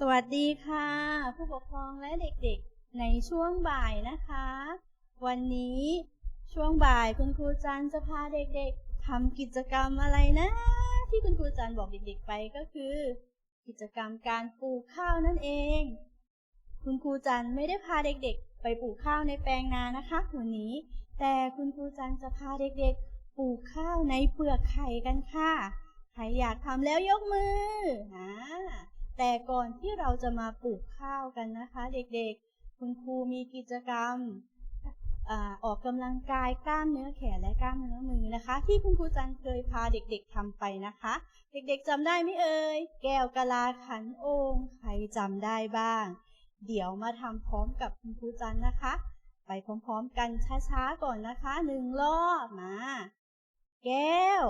สวัสดีค่ะ ผู้ปกครองและเด็กๆ ในช่วงบ่ายนะคะ วันนี้ช่วงบ่ายคุณครูจันจะพาเด็กๆทำกิจกรรมอะไรนะ ที่คุณครูจันบอกเด็กๆไปก็คือ กิจกรรมการปลูกข้าวนั่นเอง คุณครูจันไม่ได้พาเด็กๆ ไปปลูกข้าวในแปลงนานะคะวันนี้ แต่คุณครูจันจะพาเด็กๆ ปลูกข้าวในเปลือกไข่กันค่ะใครอยากทำแล้วยกมืออ่า แต่ก่อนที่เราจะมาปลูกข้าวกันนะคะ เด็กๆ คุณครูมีกิจกรรมออกกำลังกายกล้ามเนื้อแขนและกล้ามเนื้อมือนะคะ ที่คุณครูจันเคยพาเด็กๆทำไปนะคะ เด็กๆจำได้ไหมเอ่ยแก้วกะลาขันโองใครจำได้บ้าง เดี๋ยวมาทำพร้อมกับคุณครูจันนะคะ ไปพร้อมๆกันช้าๆก่อนนะคะหนึ่งรอบมา แก้ว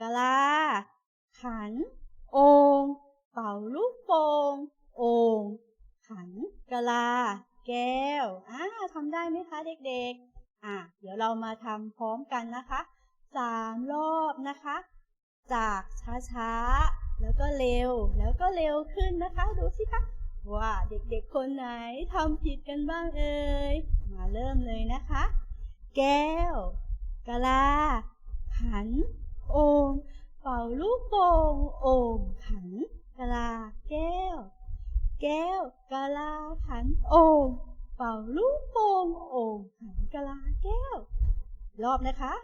กะลาขันโเป่าลูกโป่งโองขันกะลา แก้วอ่าทำได้ไหมคะเด็กๆอะเดี๋ยวเรามาทำพร้อมกันนะคะสามรอบนะคะ จากช้าๆ แล้วก็เร็วแล้วก็เร็วขึ้นนะคะ ดูสิคะว่าเด็กๆคนไหนทำผิดกันบ้างเอ่ยมาเริ่มเลยนะคะ แก้วกะลาขัน โอ่งเป่าลูกโป่งโอ่ง ก้วกะลาขันโอ่งเป่าลูกโป่งโอ่งขันกะลาแก้ว รอบนะคะ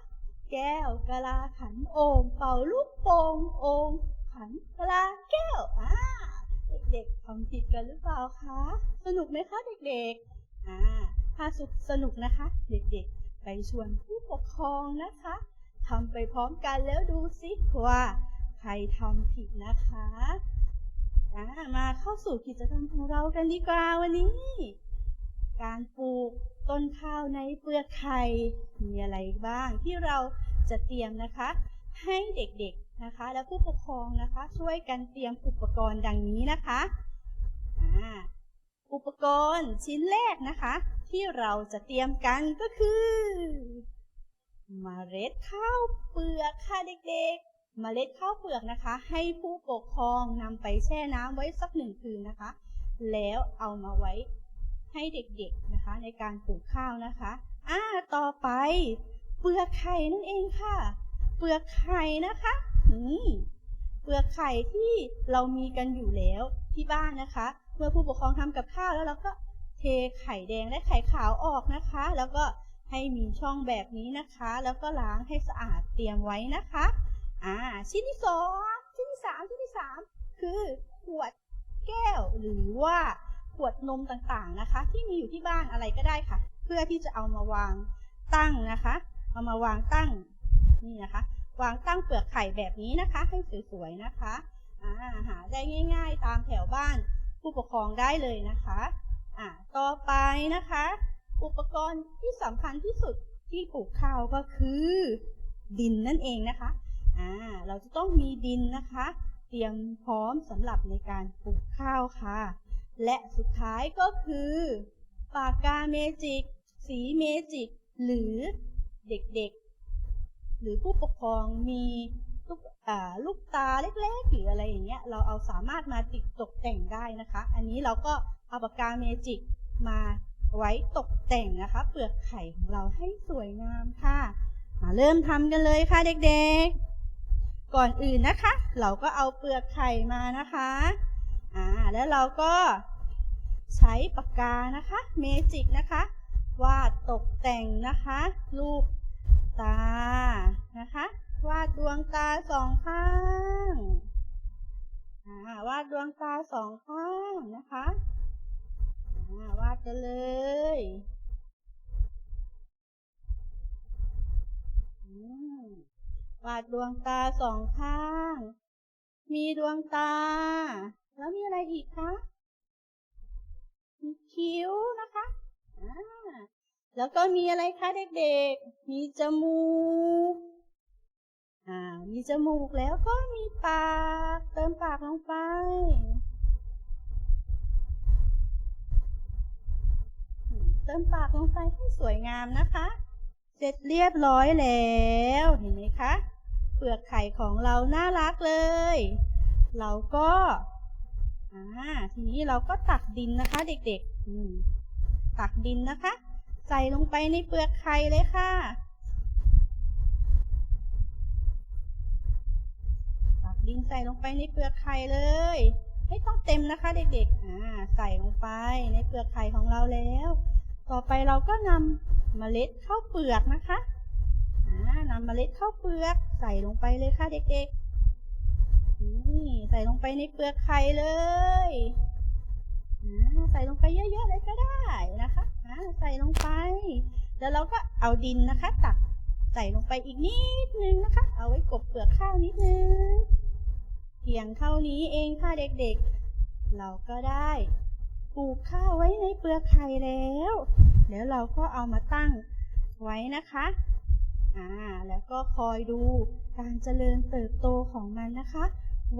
แก้วกะลาขันโอ่งเป่าลูกโป่งโอ่งขันกะลาแก้วอ่าเด็กๆทำผิดกันหรือเปล่าคะสนุกไหมคะเด็กๆอ่าถ้าสุขสนุกนะคะ เด็กๆ ไปชวนผู้ปกครองนะคะทำไปพร้อมกันแล้วดูสิว่าใครทำผิดนะคะ อ่ามาเข้าสู่กิจกรรมของเรากันดีกว่าวันนี้ การปลูกต้นข้าวในเปลือกไข่มีอะไรบ้างที่เราจะเตรียมนะคะ ให้เด็กๆนะคะ และผู้ปกครองนะคะ ช่วยกันเตรียมอุปกรณ์ดังนี้นะคะอ่าอุปกรณ์ชิ้นแรกนะคะ ที่เราจะเตรียมกันก็คือเมล็ดข้าวเปลือกค่ะเด็กๆ เมล็ดข้าวเปลือกนะคะ ให้ผู้ปกครองนำไปแช่น้ำไว้สักหนึ่งคืนนะคะ แล้วเอามาไว้ให้เด็กๆนะคะ ในการปลูกข้าวนะคะอ่าต่อไป เปลือกไข่นั่นเองค่ะ เปลือกไข่นะคะนี่เปลือกไข่ที่เรามีกันอยู่แล้วที่บ้านนะคะ เมื่อผู้ปกครองทำกับข้าวแล้วเราก็เทไข่แดงและไข่ขาวออกนะคะ แล้วก็ให้มีช่องแบบนี้นะคะ แล้วก็ล้างให้สะอาดเตรียมไว้นะคะ อ่า ชิ้นที่สองชิ้นที่สามชิ้นที่สามคือขวดแก้วหรือว่าขวดนมต่างๆนะคะ ที่มีอยู่ที่บ้านอะไรก็ได้ค่ะ เพื่อที่จะเอามาวางตั้งนะคะ เอามาวางตั้งนี่นะคะ วางตั้งเปลือกไข่แบบนี้นะคะ ให้สวยๆนะคะอ่าหาได้ง่าย ๆ ตามแถวบ้านผู้ปกครองได้เลยนะคะอ่าต่อไปนะคะ อุปกรณ์ที่สำคัญที่สุดที่ปลูกข้าวก็คือ ดินนั่นเองนะคะ อ่าเราจะต้องมีดินนะคะ เตรียมพร้อมสำหรับในการปลูกข้าวค่ะ และสุดท้ายก็คือปากกาเมจิก สีเมจิก หรือเด็กๆ หรือผู้ปกครองมีลูกลูกตาเล็กๆหรืออะไรอย่างเงี้ยเราเอาสามารถมาติดตกแต่งได้นะคะ อันนี้เราก็เอาปากกาเมจิกมาไว้ตกแต่งนะคะ เปลือกไข่ของเราให้สวยงามค่ะ มาเริ่มทำกันเลยค่ะเด็กๆ ก่อนอื่นนะคะ เราก็เอาเปลือกไข่มานะคะอ่าแล้วเราก็ใช้ปากกานะคะเมจิกนะคะวาดตกแต่งนะคะ รูปตานะคะ วาดดวงตาสองข้างวาดดวงตาสองข้างนะคะวาดกันเลย วาดดวงตาสองข้าง มีดวงตา แล้วมีอะไรอีกคะ มีคิ้วนะคะแล้วก็มีอะไรคะเด็กๆ มีจมูก อ่า มีจมูกแล้วก็มีปาก เติมปากลงไป เติมปากลงไปให้สวยงามนะคะ เสร็จเรียบร้อยแล้ว เห็นไหมคะ เปลือกไข่ของเราน่ารักเลย เราก็ทีนี้เราก็ตักดินนะคะเด็กๆตักดินนะคะ ใส่ลงไปในเปลือกไข่เลยค่ะ ตักดินใส่ลงไปในเปลือกไข่เลย ไม่ต้องเต็มนะคะเด็กๆใส่ลงไปในเปลือกไข่ของเราแล้ว ต่อไปเราก็นำเมล็ดข้าวเปลือกนะคะ นำเมล็ดข้าวเปลือกใส่ลงไปเลยค่ะเด็กๆ นี่ใส่ลงไปในเปลือกไข่เลยใส่ลงไปเยอะๆเลยก็ได้นะคะใส่ลงไป แล้วเราก็เอาดินนะคะ ตักใส่ลงไปอีกนิดนึงนะคะ เอาไว้กบเปลือกข้าวนิดนึงเพียงเท่านี้เองค่ะเด็กๆ เราก็ได้ปลูกข้าวไว้ในเปลือกไข่แล้ว แล้วเราก็เอามาตั้งไว้นะคะ อ่าแล้วก็คอยดูการเจริญเติบโตของมันนะคะ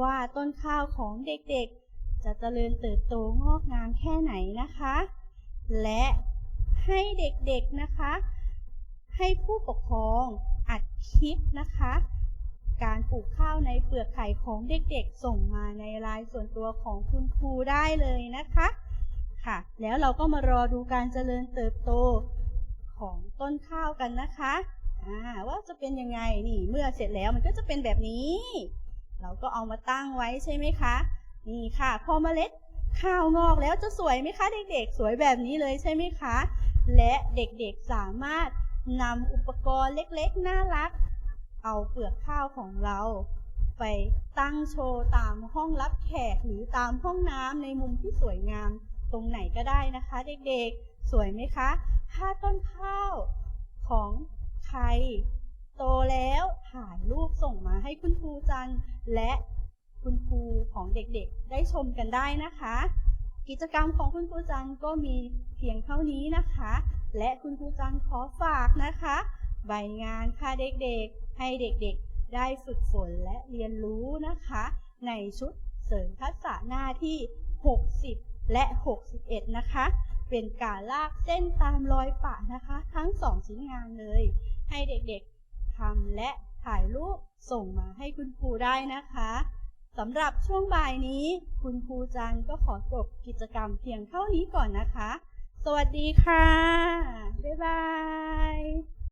ว่าต้นข้าวของเด็กๆ จะเจริญเติบโตงอกงามแค่ไหนนะคะ และให้เด็กๆนะคะ ให้ผู้ปกครองอัดคลิปนะคะ การปลูกข้าวในเปลือกไข่ของเด็กๆ ส่งมาในไลน์ส่วนตัวของคุณครูได้เลยนะคะค่ะ แล้วเราก็มารอดูการเจริญเติบโตของต้นข้าวกันนะคะ อ่าว่าจะเป็นยังไงนี่ เมื่อเสร็จแล้วมันก็จะเป็นแบบนี้ เราก็เอามาตั้งไว้ใช่ไหมคะ นี่ค่ะ พอมเมล็ดข้าวงอกแล้วจะสวยไหมคะ เด็กๆ สวยแบบนี้เลยใช่ไหมคะ และเด็กๆสามารถนำอุปกรณ์เล็กๆ น่ารัก เอาเปลือกข้าวของเรา ไปตั้งโชว์ตามห้องรับแขกหรือตามห้องน้ำในมุมที่สวยงามตรงไหนก็ได้นะคะ เด็กๆ สวยไหมคะ ถ้าต้นข้าวของ ร โตแล้วถ่ายรูปส่งมาให้คุณครูจันและคุณครูของเด็กๆ ได้ชมกันได้นะคะ กิจกรรมของคุณครูจันก็มีเพียงเท่านี้นะคะ และคุณครูจันขอฝากนะคะ ใบงานค่ะเด็กๆ ให้เด็กๆ ได้ฝึกฝนและเรียนรู้นะคะ ในชุดเสริมทักษะหน้าที่ 60 และ 61 นะคะ เป็นการลากเส้นตามรอยปะนะคะ ทั้งสองชิ้นงานเลย ให้เด็กๆทำและถ่ายรูปส่งมาให้คุณครูได้นะคะสำหรับช่วงบ่ายนี้ คุณครูจังก็ขอจบกิจกรรมเพียงเท่านี้ก่อนนะคะ สวัสดีค่ะ บ๊ายบาย